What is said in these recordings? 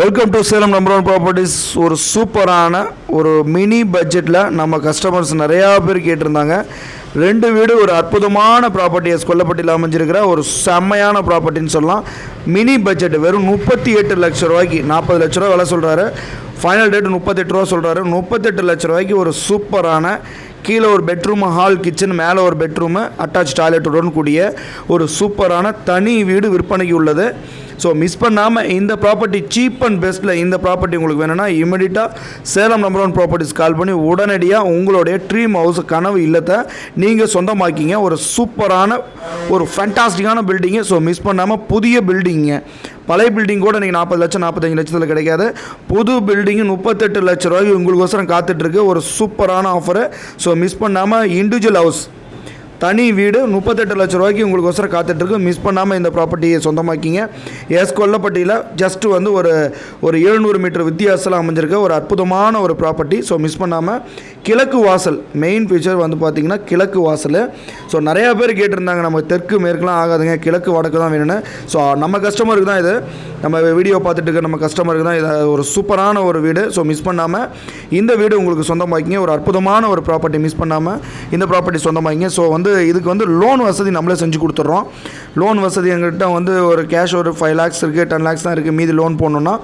Welcome to Salem number one properties ஒரு சூப்பரான ஒரு மினி பட்ஜெட்டில் நம்ம கஸ்டமர்ஸ் நிறையா பேர் கேட்டிருந்தாங்க. ரெண்டு வீடு ஒரு அற்புதமான ப்ராப்பர்ட்டிஸ் கொல்லப்பட்டியில் அமைஞ்சிருக்கிற ஒரு செம்மையான ப்ராப்பர்ட்டின்னு சொல்லலாம். மினி பட்ஜெட் வெறும் முப்பத்தி எட்டு லட்ச ரூபாய்க்கு நாற்பது லட்ச ரூபா விலை சொல்கிறாரு ஃபைனல் ரேட் முப்பத்தெட்டு ரூபா சொல்கிறாரு முப்பத்தெட்டு லட்ச ரூபாய்க்கு ஒரு சூப்பரான கீழே ஒரு பெட்ரூம் ஹால் கிச்சன் மேலே ஒரு பெட்ரூமு அட்டாச் டாய்லெட்டுடன் கூடிய ஒரு சூப்பரான தனி வீடு விற்பனைக்கு உள்ளது. ஸோ மிஸ் பண்ணாமல் இந்த ப்ராப்பர்ட்டி சீப் அண்ட் பெஸ்ட்டில் இந்த ப்ராப்பர்ட்டி உங்களுக்கு வேணும்னா இமிடியட்டாக Salem number one properties call பண்ணி உடனடியாக உங்களுடைய ட்ரீம் ஹவுஸ் கனவு இல்லத்தை நீங்கள் சொந்தமாக்கிங்க. ஒரு சூப்பரான ஒரு ஃபேண்டாஸ்டிக்கான பில்டிங்கு ஸோ மிஸ் பண்ணாமல் புதிய பில்டிங்க பழைய பில்டிங் கூட நீங்கள் நாற்பது லட்சம் நாற்பத்தஞ்சு லட்சத்தில் கிடைக்காது. புது பில்டிங்கு முப்பத்தெட்டு லட்ச ரூபாய்க்கு உங்களுக்கோசரம் காத்துட்ருக்கு ஒரு சூப்பரான ஆஃபரு ஸோ மிஸ் பண்ணாமல் இண்டிவிஜுவல் ஹவுஸ் தனி வீடு முப்பத்தெட்டு லட்ச ரூபாய்க்கு உங்களுக்கு ஒசரம் காத்துட்ருக்கு. மிஸ் பண்ணாமல் இந்த ப்ராப்பர்ட்டியை சொந்தமாக்கிங்க. எஸ் கொல்லப்பட்டியில் ஜஸ்ட் வந்து ஒரு ஒரு எழுநூறு மீட்டர் வித்தியாசத்தில் அமைஞ்சிருக்க ஒரு அற்புதமான ஒரு ப்ராப்பர்ட்டி ஸோ மிஸ் பண்ணாமல் கிழக்கு வாசல் மெயின் ஃபீச்சர் வந்து பார்த்திங்கன்னா கிழக்கு வாசல். ஸோ நிறையா பேர் கேட்டிருந்தாங்க நம்ம தெற்கு மேற்குலாம் ஆகாதுங்க கிழக்கு வடக்கு தான் வேணும்னு. ஸோ நம்ம கஸ்டமருக்கு தான் இது. நம்ம வீடியோ பார்த்துட்டு இருக்க நம்ம கஸ்டமருக்கு தான் இது ஒரு சூப்பரான ஒரு வீடு. ஸோ மிஸ் பண்ணாமல் இந்த வீடு உங்களுக்கு சொந்தமாக்கிங்க. ஒரு அற்புதமான ஒரு ப்ராப்பர்ட்டி மிஸ் பண்ணாமல் இந்த ப்ராப்பர்ட்டி சொந்தமாக்கிங்க. ஸோ வந்து இதுக்கு வந்து லோன் வசதி நம்மளே செஞ்சு கொடுத்துட்றோம். லோன் வசதி எங்கள்கிட்ட வந்து ஒரு கேஷ் ஒரு ஃபைவ் லேக்ஸ் இருக்குது டென் லேக்ஸ் தான் இருக்குது மீதி லோன் போடணுன்னா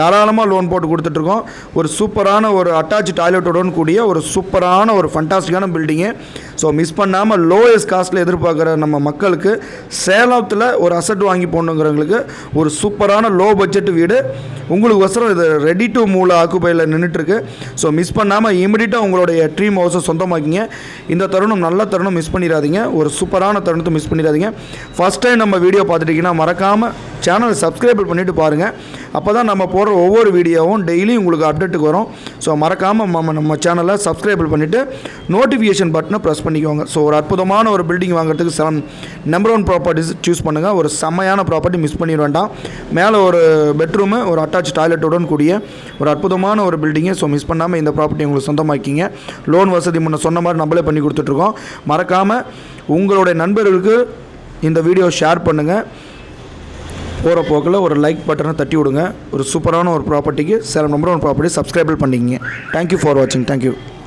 தாராளமாக லோன் போட்டு கொடுத்துட்ருக்கோம் ஒரு சூப்பரான ஒரு அட்டாச் டாய்லெட்டுடன் கூடிய ஒரு சூப்பரான ஒரு ஃபண்டாஸ்டிக்கான பில்டிங்கு ஸோ மிஸ் பண்ணாமல் லோயஸ்ட் காஸ்ட்டில் எதிர்பார்க்குற நம்ம மக்களுக்கு சேலத்தில் ஒரு அசட் வாங்கி போடணுங்கிறவங்களுக்கு ஒரு சூப்பரான லோ பட்ஜெட் வீடு. உங்களுக்கு வசரம் இது ரெடி டு மூல ஆக்குப்பையில் நின்றுட்டுருக்கு ஸோ மிஸ் பண்ணாமல் இமிடியட்டாக உங்களுடைய ட்ரீம் ஹவுஸை சொந்தமாக்கிங்க. இந்த தருணம் நல்ல தருணம் மிஸ் பண்ணிடாதீங்க. ஒரு சூப்பரான தருணத்தை மிஸ் பண்ணிடாதீங்க. ஃபஸ்ட் டைம் நம்ம வீடியோ பார்த்துட்டிங்கன்னா மறக்காமல் சேனலை சப்ஸ்கிரைப் பண்ணிவிட்டு பாருங்கள் அப்போ தான் நம்ம போடுற ஒவ்வொரு வீடியோவும் டெய்லியும் உங்களுக்கு அப்டேட்டுக்கு வரும். ஸோ மறக்காமல் நம்ம நம்ம சேனலை சப்ஸ்கிரைப் பண்ணிவிட்டு நோட்டிஃபிகேஷன் பட்டனை ப்ரெஸ் பண்ணிக்கோங்க. ஸோ ஒரு அற்புதமான ஒரு பில்டிங் வாங்குறதுக்கு seven number one properties choose பண்ணுங்கள் ஒரு செம்மையான ப்ராப்பர்ட்டி மிஸ் பண்ணிட வேண்டாம். மேலே ஒரு பெட்ரூமு ஒரு அட்டாச் டாய்லெட்டுடன் கூடிய ஒரு அற்புதமான ஒரு பில்டிங்கு ஸோ மிஸ் பண்ணாமல் இந்த ப்ராப்பர்ட்டி உங்களுக்கு சொந்தமாக்கிங்க. லோன் வசதி முன்ன சொன்ன மாதிரி நம்மளே பண்ணி கொடுத்துட்ருக்கோம் மறக்காமல் உங்களுடைய நண்பர்களுக்கு இந்த வீடியோ ஷேர் பண்ணுங்கள் போகிற போக்கில் ஒரு லைக் பட்டனை தட்டி விடுங்க. ஒரு சூப்பரான ஒரு ப்ராப்பர்ட்டிக்கு சேலம் நம்பர் ஒன் ப்ராப்பர்ட்டி சப்ஸ்கிரைபிள் பண்ணிக்கிங்க. தேங்க்யூ ஃபார் வாட்சிங் தேங்க்யூ